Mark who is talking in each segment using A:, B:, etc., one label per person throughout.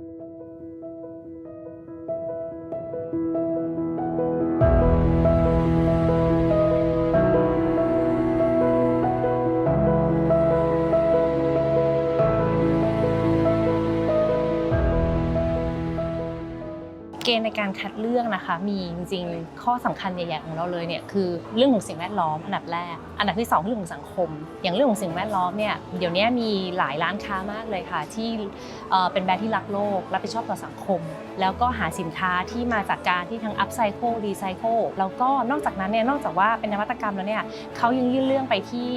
A: Thank you. ณฑ์ในการคัดเลือกนะคะ มีจริงๆข้อสำคัญใหญ่ๆของเราเลยเนี่ยคือเรื่องของสิ่งแวดล้อมอันดับแรก อันดับที่สองเรื่องของสังคม อย่างเรื่องของสิ่งแวดล้อมเนี่ยเดี๋ยวนี้มีหลายร้านค้ามากเลยค่ะ ที่เป็นแบรนด์ที่รักโลกรับผิดชอบต่อสังคม แล้วก็หาสินค้าที่มาจากการที่ทั้งอัพไซเคิลรีไซเคิลแล้วก็นอกจากนั้นเนี่ยนอกจากว่าเป็นนวัตกรรมแล้วเนี่ยเขายังยื่นเรื่องไปที่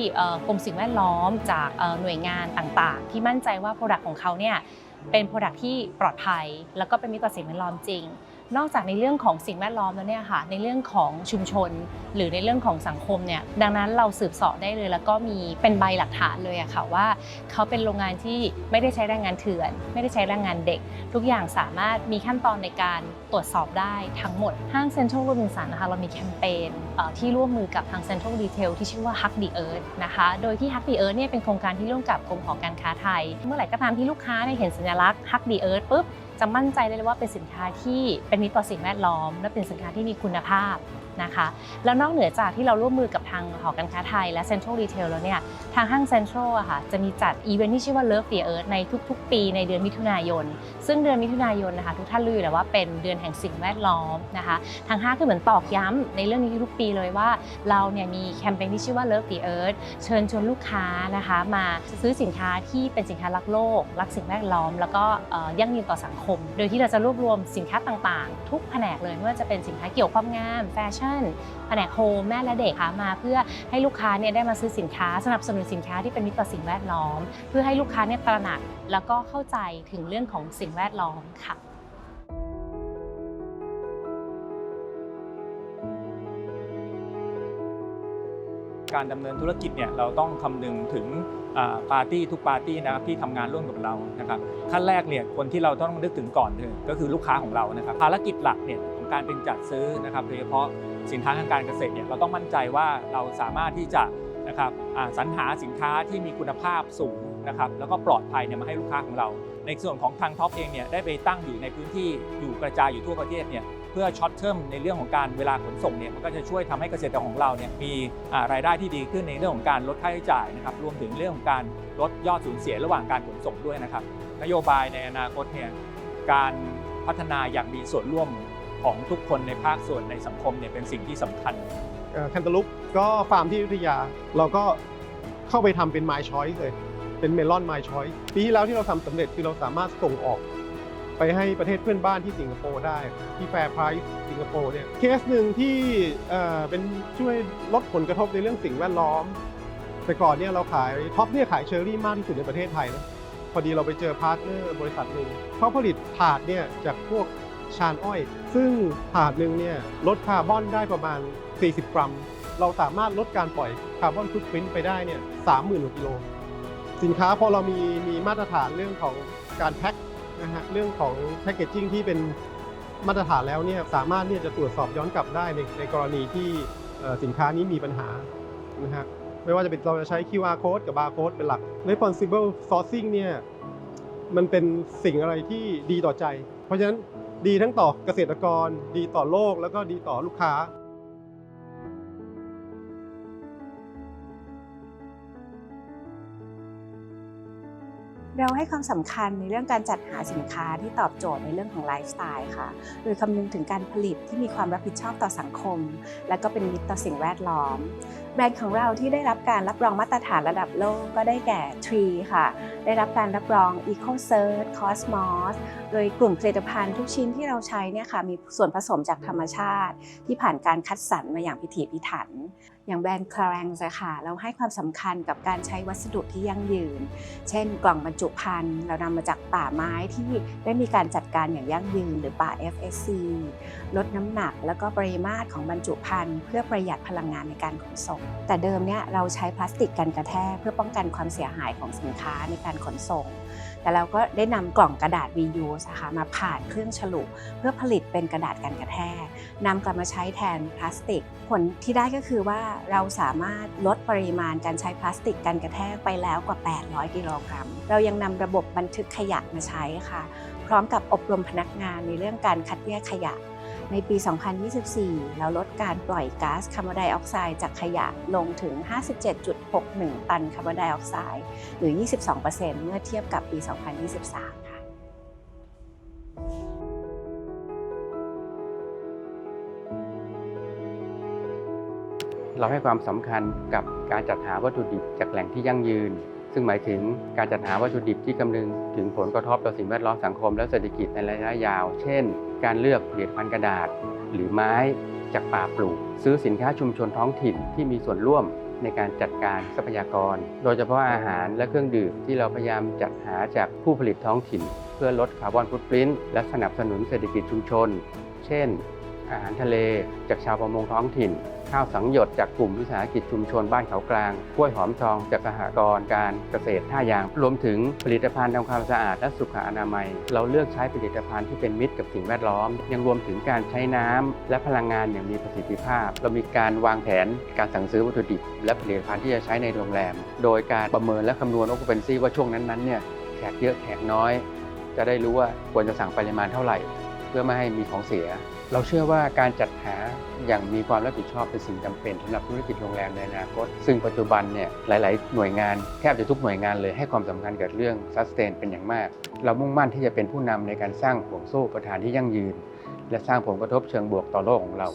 A: กรมสิ่งแวดล้อมจากหน่วยงานต่างๆ ที่มั่นใจว่าโปรดักต์ของเขาเนี่ย เป็นโปรดักที่ปลอดภัย แล้วก็เป็นมิตรต่อสิ่งแวดล้อมจริง นอกจากในเรื่องของสิ่งแวดล้อมแล้วเนี่ยค่ะในเรื่องของชุมชน หรือในเรื่องของสังคมเนี่ยดังนั้นเราสืบสอบได้เลย แล้วก็มีเป็นใบหลักฐานเลยอะค่ะว่า เขาเป็นโรงงานที่ไม่ได้ใช้แรงงานเถื่อน ไม่ได้ใช้แรงงานเด็ก ทุกอย่างสามารถมีขั้นตอนในการตรวจสอบได้ทั้งหมดห้างเซ็นทรัลโรบินสันนะคะเรามีแคมเปญที่ร่วมมือกับทางเซ็นทรัลดีเทลที่ชื่อว่า Hug the Earth นะคะโดยที่ Hug the Earth เนี่ยเป็นโครงการที่ร่วมกับกรมหอการค้าไทย เมื่อไหร่ก็ตามที่ลูกค้าเนี่ยเห็นสัญลักษณ์ Hug the Earth ปุ๊บ มั่นใจได้เลยว่าเป็นสินค้าที่เป็นมิตรต่อสิ่งแวดล้อม และเป็นสินค้าที่มีคุณภาพนะคะ แล้วนอกเหนือจากที่เราร่วมมือกับทางหอการค้าไทยและ Central Retail แล้วเนี่ยทางห้าง Central อะค่ะจะมีจัดอีเวนท์ที่ชื่อว่า Love the Earth ในทุกๆ ปีในเดือนมิถุนายน ซึ่งเดือนมิถุนายนนะคะทุกท่านรู้อยู่แล้วว่าเป็นเดือนแห่งสิ่งแวดล้อมนะคะทางห้างก็เหมือนตอกย้ำในเรื่องนี้ทุกปีเลยว่าเราเนี่ยมีแคมเปญที่ชื่อว่า Love the Earth เชิญชวนลูกค้านะคะมาซื้อสินค้าที่เป็นสินค้ารักโลก รักสิ่งแวดล้อม แล้วก็ยั่งยืนต่อสังคม โดยที่เราจะรวบรวมสินค้าต่างๆ ทุกแผนกเลยไม่ว่าจะเป็นสินค้าเกี่ยวความงามแฟชั่นแผนกโฮมแม่และเด็กค่ะมา เพื่อให้ลูกค้าเนี่ยได้มาซื้อสินค้า สนับสนุนสินค้าที่เป็นมิตรต่อสิ่งแวดล้อม เพื่อให้ลูกค้าเนี่ยตระหนักแล้วก็เข้าใจถึงเรื่องของสิ่งแวดล้อมค่ะ
B: การดำเนินธุรกิจเนี่ยเราต้องคำนึงถึงปาร์ตี้ทุกปาร์ตี้นะครับที่ทำงานร่วมกับเรานะครับขั้นแรกเนี่ยคนที่เราต้องนึกถึงก่อนเลยก็คือลูกค้าของเรานะครับภารกิจหลักเนี่ยของการเป็นจัดซื้อนะครับโดยเฉพาะ สินค้าทางการเกษตรเนี่ยเราต้องมั่นใจว่าเราสามารถที่จะนะครับสรรหาสินค้าที่มีคุณภาพสูงนะครับแล้วก็ปลอดภัยเนี่ยมาให้ลูกค้าของเรา ในส่วนของทางท็อปเองเนี่ยได้ไปตั้งอยู่ในพื้นที่อยู่กระจายอยู่ทั่วประเทศเนี่ยเพื่อช็อตเทอมในเรื่องของการเวลาขนส่งเนี่ยมันก็จะช่วยทำให้เกษตรกรของเราเนี่ยมีรายได้ที่ดีขึ้นในเรื่องของการลดค่าใช้จ่ายนะครับรวมถึงเรื่องของการลดยอดสูญเสียระหว่างการขนส่งด้วยนะครับนโยบายในอนาคตเนี่ยการพัฒนาอย่างมีส่วนร่วม ของทุกคนในภาคส่วนในสังคมเนี่ยเป็นสิ่งที่สำคัญ
C: แคนตาลูปก็ฟาร์มที่อยุธยา เราก็เข้าไปทำเป็น My Choice เลย เป็นเมลอน My Choice ปีที่แล้วที่เราทำสำเร็จคือเราสามารถส่งออก ไปให้ประเทศเพื่อนบ้านที่สิงคโปร์ได้ ที่แฟร์ไพรส์สิงคโปร์เนี่ยเคสหนึ่งที่เอ่อเป็นช่วยลดผลกระทบในเรื่องสิ่งแวดล้อม แต่ก่อนเนี่ยเราขายท็อปเนี่ยขายเชอร์รี่มากที่สุดในประเทศไทยนะพอดีเราไปเจอพาร์ทเนอร์บริษัทหนึ่งเขาผลิตถาดเนี่ยจากพวก ชานอ้อย ซึ่งถาดหนึ่งเนี่ยลดคาร์บอนได้ประมาณ 40 กรัม เราสามารถลดการปล่อยคาร์บอนฟุตพิ้นไปได้เนี่ย30,000กว่ากิโล สินค้าพอเรามีมีมาตรฐานเรื่องของการแพ็คนะฮะเรื่องของแพคเกจจิ้งที่เป็นมาตรฐานแล้วเนี่ยสามารถเนี่ยจะตรวจสอบย้อนกลับได้ในในกรณีที่สินค้านี้มีปัญหานะฮะไม่ว่าจะเป็นเราจะใช้ QR code กับ barcode เป็นหลัก responsible sourcing เนี่ยมันเป็นสิ่งอะไรที่ดีต่อใจ เพราะฉะนั้น ดีทั้งต่อเกษตรกร ดีต่อโลกแล้วก็ดีต่อลูกค้า
D: เราให้ความสำคัญในเรื่องการจัดหาสินค้าที่ตอบโจทย์ในเรื่องของไลฟ์สไตล์ค่ะ โดยคำนึงถึงการผลิตที่มีความรับผิดชอบต่อสังคม และก็เป็นมิตรต่อสิ่งแวดล้อม แบรนด์ของเราที่ได้รับการรับรองมาตรฐานระดับโลกก็ได้แก่ Tree ค่ะ ได้รับการรับรอง EcoCert Cosmos โดยกลุ่มผลิตภัณฑ์ทุกชิ้นที่เราใช้เนี่ยค่ะมีส่วนผสมจากธรรมชาติ ที่ผ่านการคัดสรรมาอย่างพิถีพิถันอย่างแบรนด์ c l a r a n ะค่ะเราให้ความสำคัญกับการใช้วัสดุที่ยั่งยืน เช่น กล่องบรรจุภัณฑ์เรานำมาจากป่าไม้ที่ได้มีการจัดการอย่างยั่งยืน หรือป่า FSC ลดน้ำหนัก แล้วก็ปริมาตรของบรรจุภัณฑ์เพื่อประหยัดพลังงานในการขนส่ง แต่เดิมเนี่ยเราใช้พลาสติกกันกระแทกเพื่อป้องกันความเสียหายของสินค้าในการขนส่ง แต่เราก็ได้นำกล่องกระดาษ reuse นะคะมาผ่านเครื่องฉลุเพื่อผลิตเป็นกระดาษกันกระแทกนำกลับมาใช้แทนพลาสติก ผลที่ได้ก็คือว่าเราสามารถลดปริมาณการใช้พลาสติกกันกระแทกไปแล้วกว่า 800 กิโลกรัม เรายังนำระบบบันทึกขยะมาใช้ค่ะ พร้อมกับอบรมพนักงานในเรื่องการคัดแยกขยะ ในปี 2024 เราลดการปล่อยก๊าซคาร์บอนไดออกไซด์จากขยะลงถึง 57.61 ตันคาร์บอนไดออกไซด์หรือ 22%เมื่อเทียบกับปี 2023 ค่ะ
E: เราให้ความสำคัญกับการจัดหาวัตถุดิบจากแหล่งที่ยั่งยืน ซึ่งหมายถึงการจัดหาวัตถุดิบที่คำนึงถึงผลกระทบต่อสิ่งแวดล้อมสังคมและเศรษฐกิจในระยะยาว เช่น การเลือกผลิตภัณฑ์กระดาษ หรือไม้จากป่าปลูก ซื้อสินค้าชุมชนท้องถิ่นที่มีส่วนร่วมในการจัดการทรัพยากร โดยเฉพาะอาหารและเครื่องดื่มที่เราพยายามจัดหาจากผู้ผลิตท้องถิ่น เพื่อลดคาร์บอนฟุตปรินท์และสนับสนุนเศรษฐกิจชุมชน เช่น อาหารทะเลจากชาวประมงท้องถิ่น ข้าวสังหยดจากกลุ่มวิสาหกิจชุมชนบ้านเขากลางกล้วยหอมทองจากสหกรณ์การเกษตรท่ายาง รวมถึงผลิตภัณฑ์ทำความสะอาดและสุขอนามัย เราเลือกใช้ผลิตภัณฑ์ที่เป็นมิตรกับสิ่งแวดล้อม ยังรวมถึงการใช้น้ำและพลังงานอย่างมีประสิทธิภาพ เรามีการวางแผนการสั่งซื้อวัตถุดิบ และผลิตภัณฑ์ที่จะใช้ในโรงแรม โดยการประเมินและคำนวณ occupancy ว่าช่วงนั้นๆเนี่ยแขกเยอะแขกน้อย จะได้รู้ว่าควรจะสั่งปริมาณเท่าไหร่ พื่อไม่ให้มีของเสีย เราเชื่อว่าการจัดหาอย่างมีความรับผิดชอบเป็นสิ่งจำเป็นสำหรับธุรกิจโรงแรมในอนาคต ซึ่งปัจจุบันเนี่ยหลาย ๆ หน่วยงานแทบจะทุกหน่วยงานเลยให้ความสำคัญกับเรื่อง sustain เป็นอย่างมาก เรามุ่งมั่นที่จะเป็นผู้นำในการสร้างห่วงโซ่ประธานที่ยั่งยืน และสร้างผลกระทบเชิงบวกต่อโลกของเรา